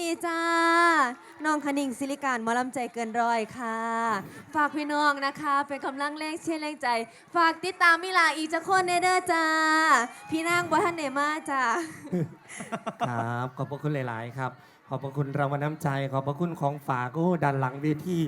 ดีจ้า น้องคณิงศิริการมอลำใจเกินร้อยค่ะ ฝากพี่น้องนะคะ เป็นกำลังแรงเชียร์แรงใจ ฝากติดตามมิลาอีกจะโคนเนเดอร์จ้า พี่นางบัทันเนมาจ้า ครับขอบพระคุณหลาย ๆ ครับ ขอบพระคุณรางวัลน้ำใจ ขอบพระคุณของฝากโอ้ดันหลังเวที